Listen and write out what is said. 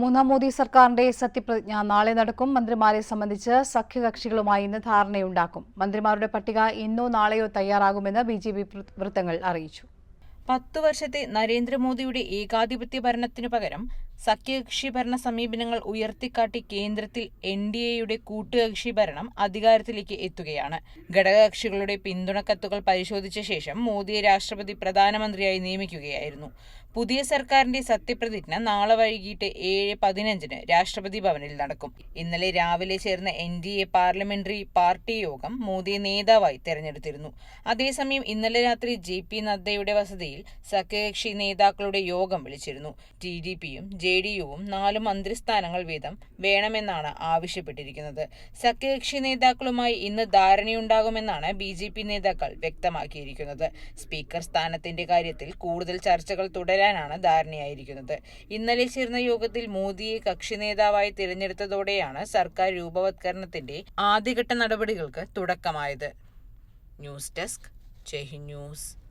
മൂന്നാം മോദി സർക്കാരിന്റെ സത്യപ്രതിജ്ഞ നാളെ നടക്കും. മന്ത്രിമാരെ സംബന്ധിച്ച് സഖ്യകക്ഷികളുമായി ഇന്ന് ധാരണയുണ്ടാക്കും. മന്ത്രിമാരുടെ പട്ടിക ഇന്നോ നാളെയോ തയ്യാറാകുമെന്ന് ബി ജെ പി വൃത്തങ്ങൾ അറിയിച്ചു. പത്തു വർഷത്തെ നരേന്ദ്രമോദിയുടെ ഏകാധിപത്യ ഭരണത്തിനു പകരം സഖ്യകക്ഷി ഭരണ സമീപനങ്ങൾ ഉയർത്തിക്കാട്ടി കേന്ദ്രത്തിൽ എൻ ഡി എയുടെ കൂട്ടുകക്ഷി ഭരണം അധികാരത്തിലേക്ക് എത്തുകയാണ്. ഘടകകക്ഷികളുടെ പിന്തുണക്കത്തുകൾ പരിശോധിച്ച ശേഷം മോദിയെ രാഷ്ട്രപതി പ്രധാനമന്ത്രിയായി നിയമിക്കുകയായിരുന്നു. പുതിയ സർക്കാരിന്റെ സത്യപ്രതിജ്ഞ നാളെ വൈകിട്ട് ഏഴ് പതിനഞ്ചിന് രാഷ്ട്രപതി ഭവനിൽ നടക്കും. ഇന്നലെ രാവിലെ ചേർന്ന N D A parliamentary party യോഗം മോദിയെ നേതാവായി തെരഞ്ഞെടുത്തിരുന്നു. അതേസമയം ഇന്നലെ രാത്രി ജെ പി നദ്ദയുടെ വസതിയിൽ സഖ്യകക്ഷി നേതാക്കളുടെ യോഗം വിളിച്ചിരുന്നു. ടി ഡി പിയും ജെ ഡി യുവും നാല് മന്ത്രിസ്ഥാനങ്ങൾ വീതം വേണമെന്നാണ് ആവശ്യപ്പെട്ടിരിക്കുന്നത്. സഖ്യകക്ഷി നേതാക്കളുമായി ഇന്ന് ധാരണയുണ്ടാകുമെന്നാണ് ബി ജെ പി നേതാക്കൾ വ്യക്തമാക്കിയിരിക്കുന്നത്. സ്പീക്കർ സ്ഥാനത്തിന്റെ കാര്യത്തിൽ കൂടുതൽ ചർച്ചകൾ തുടരാനാണ് ധാരണയായിരിക്കുന്നത്. ഇന്നലെ ചേർന്ന യോഗത്തിൽ മോദിയെ കക്ഷി നേതാവായി തിരഞ്ഞെടുത്തതോടെയാണ് സർക്കാർ രൂപവത്കരണത്തിന്റെ ആദ്യഘട്ട നടപടികൾക്ക് തുടക്കമായത്. News desk Jaihind news.